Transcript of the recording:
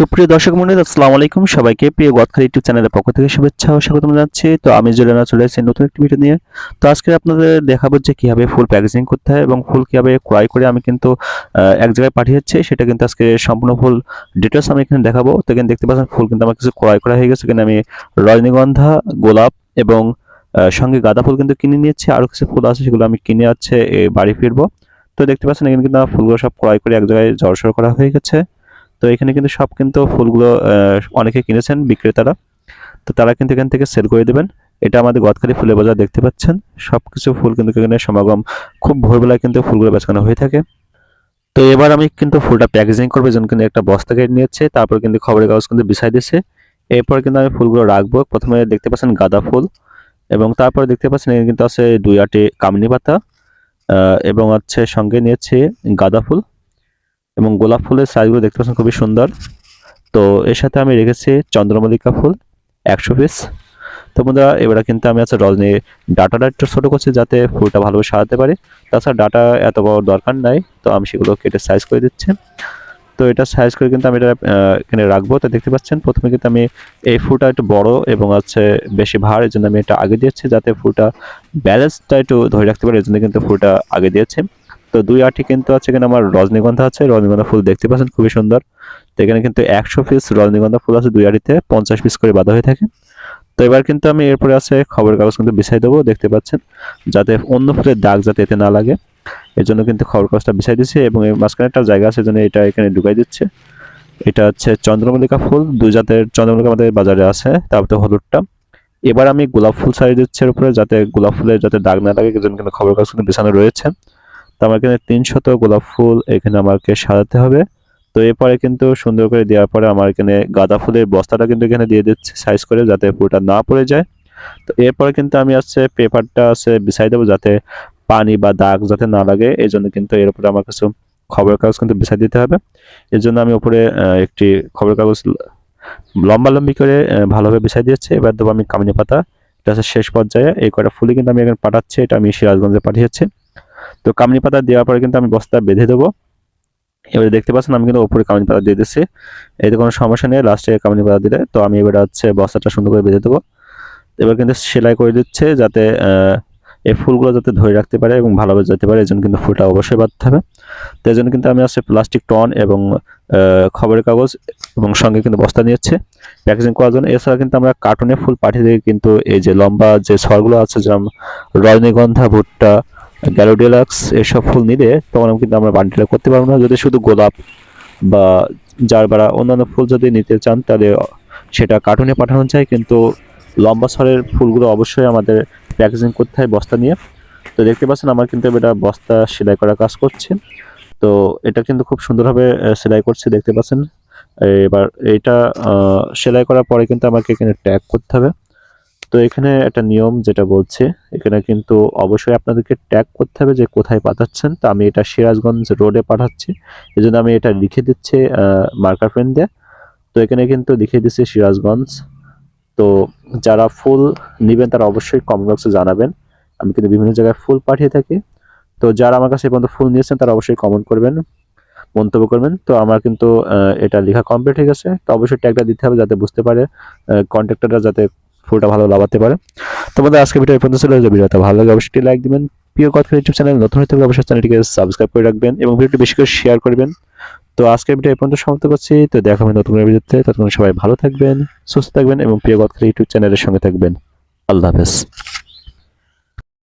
সুপ্রিয় দর্শক মন্ডলী আসসালামু আলাইকুম। সবাইকে প্রিয় গদখালি ইউটিউব চ্যানেলের পক্ষ থেকে শুভেচ্ছা ও স্বাগতম জানাচ্ছি। তো আমি জুলেনা চলে এসেছি নতুন একটি ভিডিও নিয়ে। তো আজকে আপনাদের দেখাবো যে কীভাবে ফুল প্যাকেজিং করতে হয় এবং ফুল কীভাবে ক্রয় করে আমি কিন্তু এক জায়গায় পাঠিয়েছি সেটা কিন্তু আজকে সম্পূর্ণ ফুল ডিটেলস আমি এখানে দেখাবো। তো এখানে দেখতে পাচ্ছেন ফুল কিন্তু আমার কিছু ক্রয় করা হয়ে গেছে। এখানে আমি রজনীগন্ধা, গোলাপ এবং সঙ্গে গাঁদা ফুল কিন্তু কিনে নিয়েছি। আরও কিছু ফুল আছে সেগুলো আমি কিনে আছে বাড়ি ফিরবো। তো দেখতে পাচ্ছেন এখানে কিন্তু ফুলগুলো সব ক্রয় করে এক জায়গায় জড়সড় করা হয়ে গেছে। তো এখানে কিন্তু সব কিন্তু ফুলগুলো অনেকে কিনেছেন বিক্রেতারা। তো তারা কিন্তু এখান থেকে সেল করে দেবেন। এটা আমাদের গদখালি ফুলের বাজার দেখতে পাচ্ছেন। সব কিছু ফুল কিন্তু এখানে সমাগম, খুব ভোরবেলায় কিন্তু ফুলগুলো বেচানো হয়ে থাকে। তো এবার আমি কিন্তু ফুলটা প্যাকেজিং করব যেন কিন্তু একটা বস্তা কেটে নিয়েছে, তারপর কিন্তু খবরের কাগজ কিন্তু বিছাই দিয়েছে। এরপর কিন্তু আমি ফুলগুলো রাখব। প্রথমে দেখতে পাচ্ছেন গাঁদা ফুল, এবং তারপরে দেখতে পাচ্ছেন এখানে কিন্তু আছে দুই আটি কামনি পাতা এবং হচ্ছে সঙ্গে নিয়েছে গাঁদা ফুল। এবং গোলাপ ফুলের সাইজগুলো দেখতে পাচ্ছেন খুবই সুন্দর। তো এর সাথে আমি রেখেছি চন্দ্রমল্লিকা ফুল, একশো পিস তো বন্ধুরা, এবারে কিন্তু আমি আছে রজনী ডাটাটা একটু ছোটো করছি যাতে ফুলটা ভালোভাবে সাজাতে পারি। তাছাড়া ডাটা এত বড় দরকার নাই, তো আমি সেগুলো কেটে সাইজ করে দিচ্ছি। তো এটা সাইজ করে কিন্তু আমি এটা এখানে রাখব। তো দেখতে পাচ্ছেন, প্রথমে কিন্তু আমি এই ফুলটা একটু বড় এবং আছে বেশি ভার এই জন্য আমি এটা আগে দিয়েছি যাতে ফুলটা ব্যালেন্সটা একটু ধরে রাখতে পারি এই জন্য কিন্তু ফুলটা আগে দিয়েছি। তো দুই আটি কিন্তু আছে এখানে আমার রজনীগন্ধা আছে, রজনীগন্ধা ফুল দেখতে পাচ্ছেন, খুবই সুন্দর। তো এখানে কিন্তু একশো পিস রজনীগন্ধা ফুল আছে, দুই আটিতে পঞ্চাশ পিস করে বাঁধা হয়ে থাকে। তো এবার কিন্তু আমি এরপরে আছে খবরের কাগজ কিন্তু বিছাই দেবো, দেখতে পাচ্ছেন, যাতে অন্য ফুলের দাগ যাতে এতে না লাগে। এর জন্য কিন্তু খবর কাগজটা বিছাই দিচ্ছে এবং এই মাঝখানে একটা জায়গা আছে জন্য এটা এখানে ঢুকাই দিচ্ছে। এটা হচ্ছে চন্দ্রমল্লিকা ফুল দুই জাতের চন্দ্রমল্লিকা আমাদের বাজারে আছে তারপরে হলুদটা। এবার আমি গোলাপ ফুল সারিয়ে দিচ্ছি এর উপরে, যাতে গোলাপ ফুলের যাতে দাগ না লাগে এজন্য কিন্তু খবর কাগজ কিন্তু বিছানো রয়েছে। তো আমার এখানে তিনশত গোলাপ ফুল এখানে আমাকে সাজাতে হবে। তো এরপরে কিন্তু সুন্দর করে দেওয়ার পরে আমার এখানে গাঁদা ফুলের বস্তাটা কিন্তু এখানে দিয়ে দিচ্ছি সাইজ করে যাতে ফুলটা না পড়ে যায়। তো এরপরে কিন্তু আমি আছে পেপারটা আছে বিছাই দেবো যাতে পানি বা দাগ যাতে না লাগে। এই জন্য কিন্তু এর উপরে আমার কিছু খবরের কাগজ কিন্তু বিছাই দিতে হবে। এর জন্য আমি উপরে একটি খবরের কাগজ লম্বা লম্বি করে ভালোভাবে বিছাই দিয়েছি। এবার দেবো আমি কামিনী পাতা। এটা হচ্ছে শেষ পর্যায়ে। এই কয়টা ফুলই কিন্তু আমি এখানে পাঠাচ্ছি। এটা আমি সিরাজগঞ্জে পাঠিয়েছি। তো কামনি পাতা দেওয়ার পরে কিন্তু আমি বস্তা বেঁধে দেবো। এবারে দেখতে পাচ্ছেন আমি কিন্তু ওপরে কামনি পাতা দিয়ে দিচ্ছি। এতে কোনো সমস্যা নেই লাস্টে কামনি পাতা দিলে। তো আমি এবারে হচ্ছে বস্তাটা সুন্দর করে বেঁধে দেবো। এবার কিন্তু সেলাই করে দিচ্ছে যাতে এই ফুলগুলো যাতে ধরে রাখতে পারে এবং ভালোভাবে যেতে পারে, এই জন্য কিন্তু ফুলটা অবশ্যই বাঁধতে হবে। তো এই জন্য কিন্তু আমি আছে প্লাস্টিক টন এবং খবরের কাগজ এবং সঙ্গে কিন্তু বস্তা নিয়েছে। প্যাকেজিং করার জন্য। এছাড়া কিন্তু আমরা কার্টুনে ফুল পাঠিয়ে দিই কিন্তু এই যে লম্বা যে ছড়গুলো আছে যেমন রজনীগন্ধা ভুট্টা গ্যালোডিলাক্স এসব ফুল নিলে তখন কিন্তু আমরা বান্ডিলটা করতে পারব না। যদি শুধু গোলাপ বা যার জারবারা অন্যান্য ফুল যদি নিতে চান, তাহলে সেটা কার্টুনে পাঠানো যায়। কিন্তু লম্বা ছড়ের ফুলগুলো অবশ্যই আমাদের প্যাকেজিং করতে হয় বস্তা নিয়ে। তো দেখতে পাচ্ছেন আমার কিন্তু এটা বস্তা সেলাই করা কাজ করছে। তো এটা কিন্তু খুব সুন্দরভাবে সেলাই করছে, দেখতে পাচ্ছেন। এবার এটা সেলাই করার পরে কিন্তু আমাকে এখানে ট্যাগ করতে হবে। তো এখানে একটা নিয়ম যেটা বলছে, এখানে কিন্তু অবশ্যই আপনাদেরকে ট্যাগ করতে হবে যে কোথায় পাঠাচ্ছেন। তো আমি এটা সিরাজগঞ্জ রোডে পাঠাচ্ছি। এই জন্য আমি এটা লিখে দিচ্ছি মার্কার পেন দিয়ে। তো এখানে কিন্তু লিখে দিচ্ছি সিরাজগঞ্জ। তো যারা ফুল নেবেন তারা অবশ্যই কমেন্ট বক্সে জানাবেন। আমি কিন্তু বিভিন্ন জায়গায় ফুল পাঠিয়ে থাকি। তো যারা আমার কাছে পর্যন্ত ফুল নিয়েছেন তারা অবশ্যই কমেন্ট করবেন, মন্তব্য করবেন। তো আমার কিন্তু এটা লেখা কমপ্লিট হয়ে গেছে। তো অবশ্যই ট্যাগটা দিতে হবে যাতে বুঝতে পারে কন্ট্রাক্টররা যাতে ফুলটা ভালো লাগাতে পারে। তোমাদের আজকে ভিডিও এই পর্যন্ত ছিল। ভিডিওটা ভালো লাগে, অবশ্যই লাইক দিবেন। প্রিয় কথা ইউটিউব চ্যানেল নতুন হয়ে থাকলে অবশ্যই চ্যানেলটিকে সাবস্ক্রাইব করে রাখবেন এবং ভিডিওটি বেশি করে শেয়ার করবেন তো আজকের ভিডিও এই পর্যন্ত সমাপ্ত করছি। তো দেখা হবে নতুন ভিডিওতে। ততক্ষণ সবাই ভালো থাকবেন, সুস্থ থাকবেন এবং প্রিয় কথা ইউটিউব চ্যানেলের সঙ্গে থাকবেন। আল্লাহ হাফেজ।